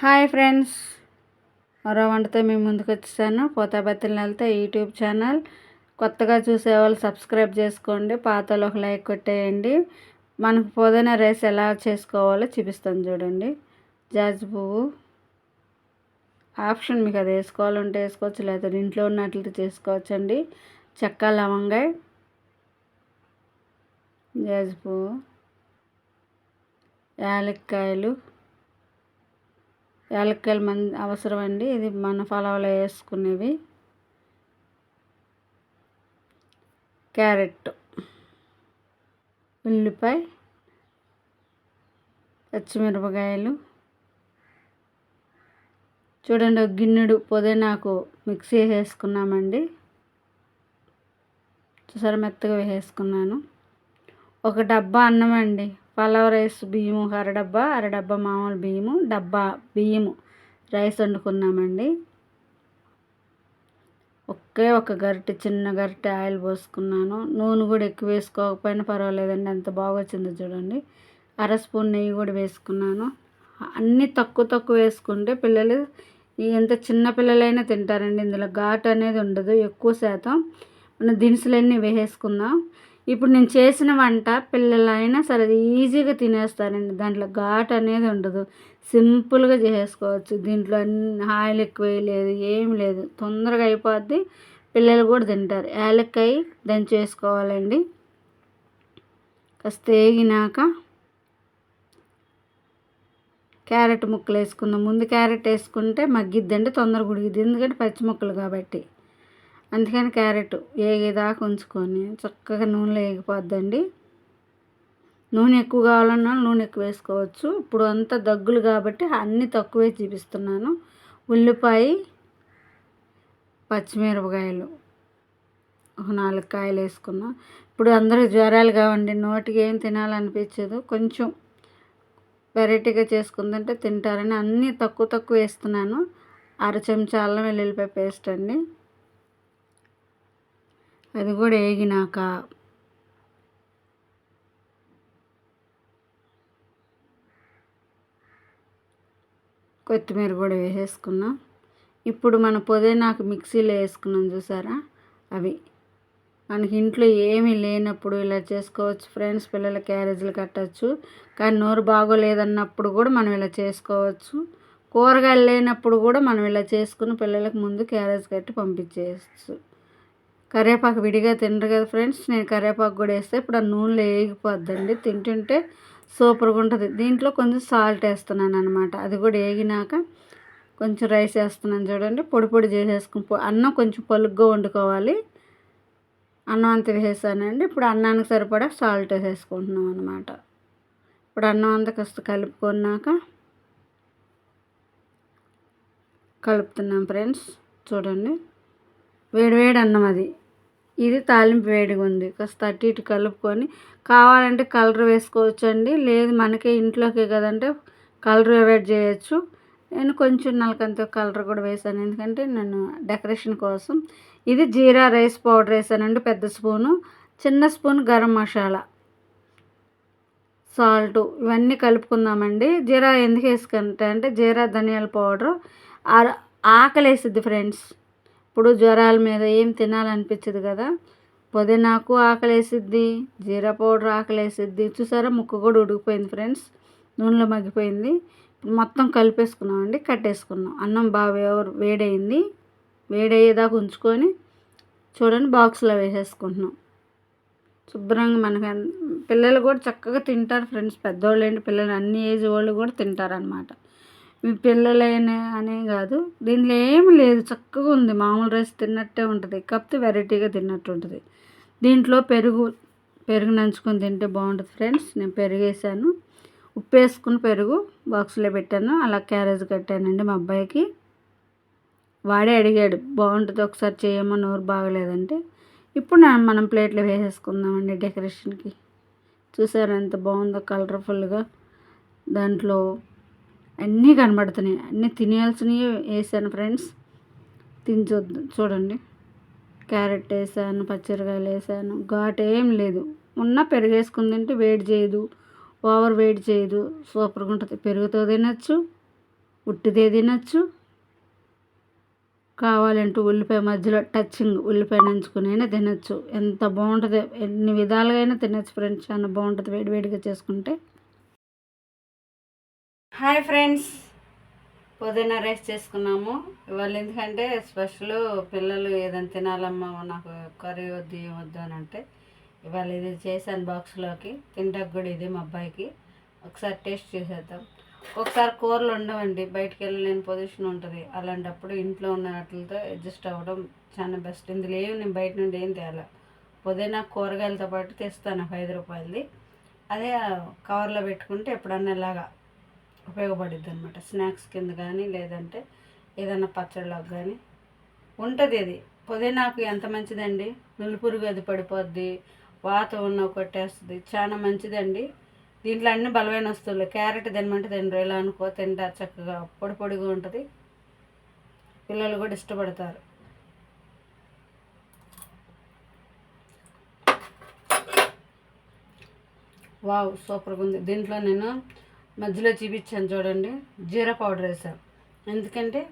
Hi friends. మరో వంటతో మేము ముందుకు వచ్చేసాను. పోతాబత్తిల నెలతో యూట్యూబ్ ఛానల్. కొత్తగా చూసే వాళ్ళు సబ్స్క్రైబ్ చేసుకోండి. పాతలు ఒక లైక్ కొట్టేయండి. మనకు పుదీనా రైస్ ఎలా చేసుకోవాలో చూపిస్తాను చూడండి. జాజి పువ్వు. ఆప్షన్ మీకు అది వేసుకోవాలంటే వేసుకోవచ్చు లేదా ఇంట్లో ఉన్నట్లు చేసుకోవచ్చండి. చెక్క లవంగాయ. జాజి పువ్వు. యాలక్కాయలు. యాలక్కాయలు మన అవసరం అండి ఇది మన ఫలావలో వేసుకునేవి. క్యారెట్ ఉల్లిపాయ పచ్చిమిరపకాయలు. చూడండి ఒక గిన్నెడు పుదీనాకు మిక్సీ వేసుకున్నామండి చూసారా మెత్తగా వేసుకున్నాను ఒక డబ్బా అన్నం అండి పలావ్ రైస్ బియ్యము అర డబ్బా అర డబ్బా మామూలు బియ్యము డబ్బా బియ్యము రైస్ వండుకున్నామండి. ఒకే ఒక గరిటె చిన్న గరిటె ఆయిల్ పోసుకున్నాను. నూనె కూడా ఎక్కువ వేసుకోకపోయినా పర్వాలేదండి ఎంత బాగా వచ్చిందో చూడండి. అర స్పూన్ నెయ్యి కూడా వేసుకున్నాను. అన్నీ తక్కువ తక్కువ వేసుకుంటే పిల్లలు ఎంత చిన్న పిల్లలైనా తింటారండి. ఇందులో ఘాటు అనేది ఉండదు ఎక్కువ శాతం. మన దినుసులన్నీ వేసేసుకుందాం. ఇప్పుడు నేను చేసిన వంట పిల్లలైనా సరే ఈజీగా తినేస్తారండి. దాంట్లో ఘాట్ అనేది ఉండదు. సింపుల్గా చేసుకోవచ్చు. దీంట్లో అన్ని ఆయిల్ ఎక్కువ వేయలేదు ఏం లేదు. తొందరగా అయిపోద్ది. పిల్లలు కూడా తింటారు. యాలక్కాయ దాన్ని చేసుకోవాలండి. కాస్త వేగినాక క్యారెట్ ముక్కలు వేసుకుందాం. ముందు క్యారెట్ వేసుకుంటే మగ్గిద్దండి తొందరగా ఉడిగిద్ది ఎందుకంటే పచ్చి ముక్కలు కాబట్టి. అందుకని క్యారెట్ ఏగేదాకా ఉంచుకొని చక్కగా నూనెలో వేగిపోద్దండి నూనె ఎక్కువ కావాలన్నా నూనె ఎక్కువ వేసుకోవచ్చు. ఇప్పుడు అంతా దగ్గులు కాబట్టి అన్నీ తక్కువే చూపిస్తున్నాను. ఉల్లిపాయ పచ్చిమిరపకాయలు ఒక నాలుగు కాయలు వేసుకున్నా. ఇప్పుడు అందరూ జ్వరాలు కావండి నోటికి ఏం తినాలనిపించదు. కొంచెం వెరైటీగా చేసుకుందంటే తింటారని అన్నీ తక్కువ తక్కువ వేస్తున్నాను. అర చెంచా అల్లం వెల్లుల్లిపాయ పేస్ట్ అండి. అది కూడా వేగినాక కొత్తిమీర కూడా వేసేసుకున్నాం. ఇప్పుడు మన పుదీనాకు మిక్సీలో వేసుకున్నాం చూసారా? అవి. మనకి ఇంట్లో ఏమీ లేనప్పుడు ఇలా చేసుకోవచ్చు. ఫ్రెండ్స్ పిల్లల క్యారేజీలు కట్టచ్చు. కానీ నోరు బాగోలేదన్నప్పుడు కూడా మనం ఇలా చేసుకోవచ్చు. కూరగాయలు లేనప్పుడు కూడా మనం ఇలా చేసుకుని పిల్లలకు ముందు క్యారేజ్ కట్టి పంపించేయచ్చు. కరివేపాకు విడిగా తినరు కదా ఫ్రెండ్స్. నేను కరివేపాకు కూడా వేస్తే. ఇప్పుడు ఆ నూనెలో వేగిపోద్దండి. తింటుంటే సూపర్గా ఉంటుంది. దీంట్లో కొంచెం సాల్ట్ వేస్తున్నాను అనమాట అది కూడా వేగినాక కొంచెం రైస్ వేస్తున్నాను చూడండి. పొడి పొడి చేసేసుకుని అన్నం కొంచెం పలుగ్గా వండుకోవాలి. అన్నం అంత వేసానండి ఇప్పుడు అన్నానికి సరిపడా సాల్ట్ వేసేసుకుంటున్నాం అనమాట ఇప్పుడు అన్నం అంతా కాస్త కలుపుకున్నాక కలుపుతున్నాం ఫ్రెండ్స్. చూడండి. వేడివేడి అన్నం అది. ఇది తాలింపు వేడిగా ఉంది కాస్త అటు ఇటు కలుపుకొని కావాలంటే కలర్ వేసుకోవచ్చండి. లేదు మనకే ఇంట్లోకే కదంటే కలర్ అవాయిడ్ చేయొచ్చు. నేను కొంచెం నలకంత కలర్ కూడా వేసాను. ఎందుకంటే నేను డెకరేషన్ కోసం ఇది జీరా రైస్ పౌడర్ వేసానండి పెద్ద స్పూను. చిన్న స్పూన్ గరం మసాలా. సాల్ట్ ఇవన్నీ కలుపుకుందామండి. జీరా ఎందుకు వేసుకుంటా అంటే జీరా ధనియాల పౌడర్. ఆకలి వేసిద్ది ఫ్రెండ్స్. ఇప్పుడు జ్వరాల మీద ఏం తినాలనిపించదు కదా? పుదీనాకు ఆకలేసిద్ది జీరా పౌడర్ ఆకలేసిద్ది. చూసారా? ముక్క కూడా ఉడికిపోయింది ఫ్రెండ్స్. నూనెలో మగ్గిపోయింది. మొత్తం కలిపేసుకున్నామండి కట్టేసుకున్నాం. అన్నం బాగా వేడైంది వేడయ్యేదాకా ఉంచుకొని చూడండి బాక్స్లో వేసేసుకుంటున్నాం. శుభ్రంగా మనకి పిల్లలు కూడా చక్కగా తింటారు ఫ్రెండ్స్. పెద్దవాళ్ళు ఏంటి పిల్లలు? అన్ని ఏజ్ వాళ్ళు కూడా తింటారనమాట పిల్లలైనా అనే కాదు. దీనిలో ఏమి లేదు. చక్కగా ఉంది. మామూలు రైస్ తిన్నట్టే ఉంటుంది. కాకపోతే వెరైటీగా తిన్నట్టు ఉంటుంది. దీంట్లో పెరుగు పెరుగు నంచుకొని తింటే బాగుంటుంది ఫ్రెండ్స్. నేను పెరుగు వేసాను. ఉప్పు వేసుకుని పెరుగు బాక్స్లో పెట్టాను. అలా క్యారేజ్ కట్టానండి మా అబ్బాయికి. వాడే అడిగాడు బాగుంటుంది ఒకసారి చేయమో? నోరు బాగలేదంటే. ఇప్పుడు మనం ప్లేట్లో వేసేసుకుందామండి డెకరేషన్కి. చూసారు ఎంత బాగుందో కలర్ఫుల్గా. దాంట్లో అన్నీ కనబడుతున్నాయి. అన్నీ తినేయాల్సినవి వేసాను ఫ్రెండ్స్. తినచొద్దు. చూడండి. క్యారెట్ వేసాను పచ్చిరకాయలు వేసాను. ఘాట్ ఏం లేదు. ఉన్న పెరుగు వేసుకుని తింటే వేడి చేయదు. ఓవర్ వేడి చేయదు. సూపర్గా ఉంటుంది. పెరుగుతో తినచ్చు. ఉట్టిదే తినచ్చు. కావాలంటే ఉల్లిపాయ మధ్యలో టచ్చింగ్ ఉల్లిపాయ నంచుకునైనా తినచ్చు. ఎంత బాగుంటుంది. ఎన్ని విధాలుగా అయినా తినచ్చు ఫ్రెండ్స్. చాలా బాగుంటుంది వేడివేడిగా చేసుకుంటే. Hi friends. పుదీనా రైస్ చేసుకున్నాము. ఇవాళ ఎందుకంటే స్పెషల్ పిల్లలు ఏదైనా తినాలమ్మా నాకు కర్రీ వద్దు ఏం వద్దు అని అంటే ఇవాళ ఇది చేశాను బాక్స్లోకి తింటాకు కూడా ఇది మా అబ్బాయికి. ఒకసారి టేస్ట్ చేసేద్దాం. ఒకసారి కూరలు ఉండవండి. బయటికి వెళ్ళలేని పొజిషన్ ఉంటుంది. అలాంటప్పుడు ఇంట్లో ఉన్న వాటితో అడ్జస్ట్ అవ్వడం చాలా బెస్ట్ ఇందులో ఏమి నేను బయట నుండి ఏం తేలా. పుదీనా కూరగాయలతో పాటు తెస్తాను ఐదు రూపాయలది. అదే కవర్లో పెట్టుకుంటే ఎప్పుడన్నా ఇలాగా ఉపయోగపడుద్ది అనమాట స్నాక్స్ కింద కానీ లేదంటే ఏదన్నా పచ్చళ్ళకు కానీ ఉంటుంది అది. పుదీనాకు ఎంత మంచిదండి? నులుపురుగు అది పడిపోద్ది వాత ఉన్న కొట్టేస్తుంది. చాలా మంచిదండి. దీంట్లో అన్ని బలమైన వస్తువులు. క్యారెట్ తినమంటే తినరు. ఇలా అనుకో తింటారు చక్కగా. పొడి పొడిగా ఉంటుంది. పిల్లలు కూడా ఇష్టపడతారు. వావ్ సూపర్గా ఉంది. దీంట్లో నేను మధ్యలో చూపించాను చూడండి. జీరా పౌడర్ వేసాను ఎందుకంటే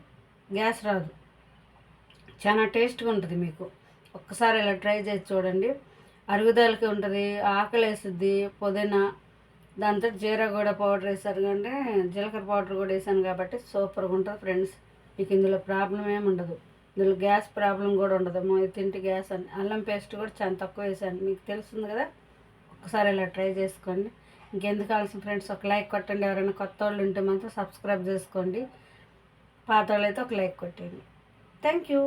గ్యాస్ రాదు. చాలా టేస్ట్గా ఉంటుంది మీకు. ఒక్కసారి ఇలా ట్రై చేసి చూడండి. అరుగుదలకి ఉంటుంది ఆకలి వేస్తుంది పుదీనా. దాంతో జీరా కూడా పౌడర్ వేసారు కంటే జీలకర్ర పౌడర్ కూడా వేసాను కాబట్టి సూపర్గా ఉంటుంది ఫ్రెండ్స్. మీకు ఇందులో ప్రాబ్లం ఏమి ఉండదు. ఇందులో గ్యాస్ ప్రాబ్లం కూడా ఉండదు. తింటి తింటే గ్యాస్ అని. అల్లం పేస్ట్ కూడా చాలా తక్కువ వేసాను మీకు తెలుస్తుంది కదా? ఒకసారి ఇలా ట్రై చేసుకోండి. ఇంకెందుకు కావాల్సిన ఫ్రెండ్స్ ఒక లైక్ కొట్టండి. ఎవరైనా కొత్త వాళ్ళు ఉంటే మాత్రం సబ్స్క్రైబ్ చేసుకోండి. పాత వాళ్ళు అయితే ఒక లైక్ కొట్టండి. Thank you